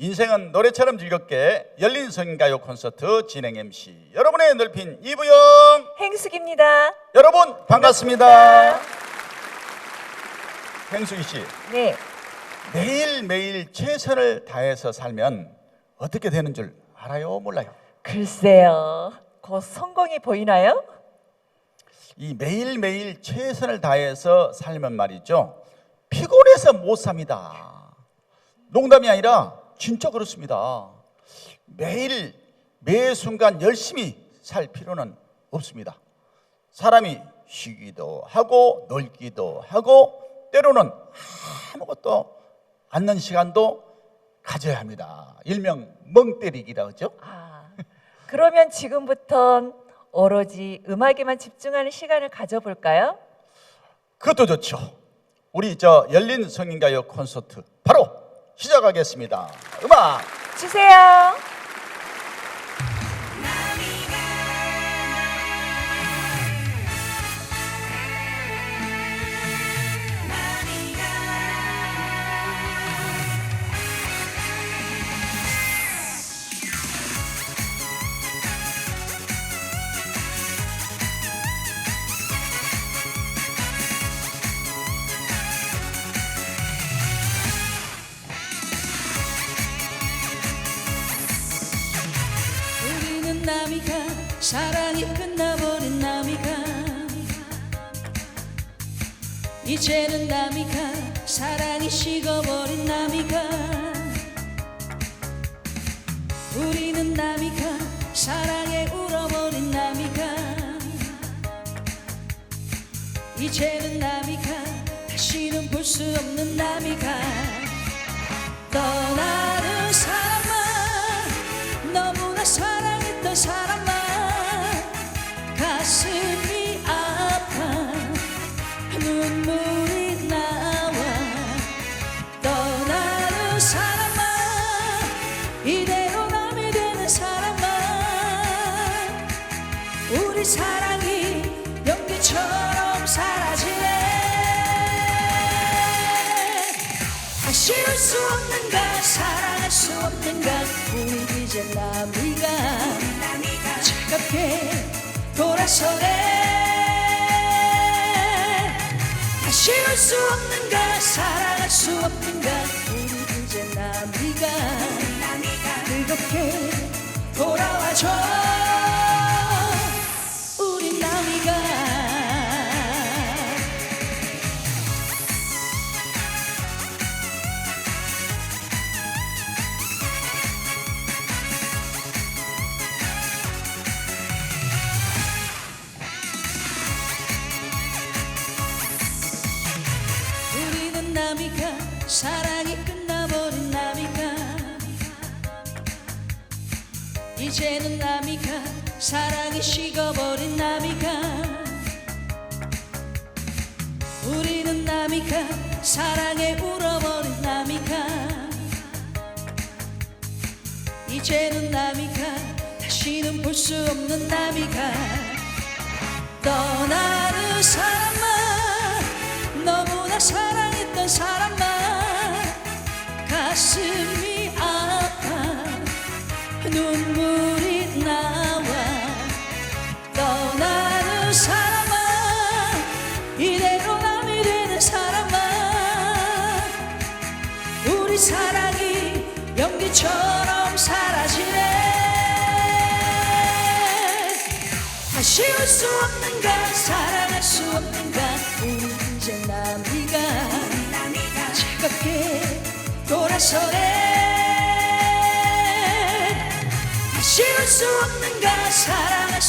인생은 노래처럼 즐겁게 열린 성가요 콘서트 진행 MC 여러분의 넓힌 이부영 행숙입니다. 여러분 반갑습니다. 행수기 씨 네, 매일매일 최선을 다해서 살면 어떻게 되는 줄 알아요 몰라요? 글쎄요. 곧 성공이 보이나요? 이 매일매일 최선을 다해서 살면 말이죠 피곤해서 못 삽니다. 농담이 아니라 진짜 그렇습니다. 매일 매 순간 열심히 살 필요는 없습니다. 사람이 쉬기도 하고 놀기도 하고 때로는 아무것도 않는 시간도 가져야 합니다. 일명 멍 때리기라 그죠? 아, 그러면 지금부턴 오로지 음악에만 집중하는 시간을 가져볼까요? 그것도 좋죠. 우리 저 열린 성인가요 콘서트 바로 시작하겠습니다. 음악 주세요. 남이가 사랑이 끝나버린 남이가. 이제는 남이가 사랑이 식어버린 남이가. 우리는 남이가 사랑에 울어버린 남이가. 이제는 남이가 다시는 볼 수 없는 남이가. 떠나는 사람만 너무나 사랑했던 사람만 가슴이 아파. 눈물이 나와 떠나는 사람만 이대로 남이 되는 사람만. 우리 사랑이 연기처럼 사라지네. 아쉬울 수 없는 가 차갑게 돌아서네. 아쉬울 수 없는가 사랑할 수 없는가. 우리 이제 남이가 뜨겁게 돌아와줘 사랑이 끝나버린 남이가. 이제는 남이가 사랑이 식어버린 남이가. 우리는 남이가 사랑에 울어버린 남이가. 이제는 남이가 다시는 볼 수 없는 남이가. 떠나는 사람 사랑이 연기처럼 사라지네. 아쉬울 수 없는가 사랑할 수 없는가 우리 이제 남이가 차갑게 돌아서네. 아쉬울 수 없는가 사랑할